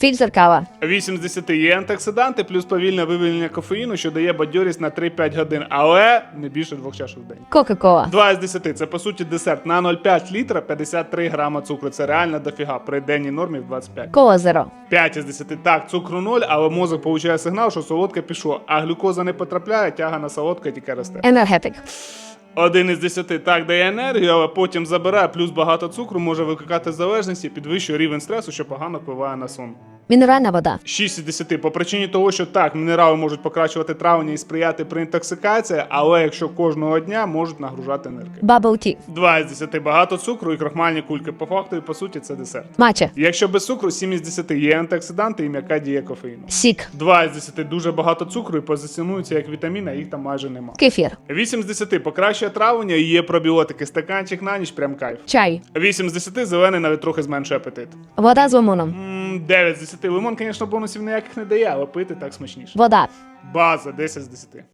Фільтр кава. 8 з 10 є антиоксиданти, плюс повільне вивільнення кофеїну, що дає бадьорість на 3-5 годин, але не більше двох чашок в день. Кока-кола. 2 з 10 це по суті десерт на 0,5 літра 53 грама цукру. Це реально дофіга при денній нормі в 25. Кола зеро. 5 із 10. Так, цукру 0, але мозок получає сигнал, що солодке пішло, а глюкоза не потрапляє, тяга на солодке тільки росте. Енергетик. Один із 10 так дає енергію, але потім забирає, плюс багато цукру може викликати залежність і підвищує рівень стресу, що погано впливає на сон. Мінеральна вода. 6 із 10. По причині того, що так, мінерали можуть покращувати травлення і сприяти при інтоксикації, але якщо кожного дня можуть нагружати нирки. Бабл ті. 2 із 10. Багато цукру і крохмальні кульки. По факту і по суті це десерт. Мача. Якщо без цукру, 7 із 10 є антиоксиданти і м'яка дія кофеїну. Сік. 2 із 10 дуже багато цукру і позиціонуються як вітаміни, їх там майже нема. Кефір. 8 з 10 покращує травлення і є пробіотики. Стаканчик на ніч прям кайф. Чай. 8 з 10 зелений навіть трохи зменшує апетит. Вода з лимоном. М, 9 з 10 лимон, звісно, бонусів ніяких не дає, але пити так смачніше. Вода. База 10 з 10.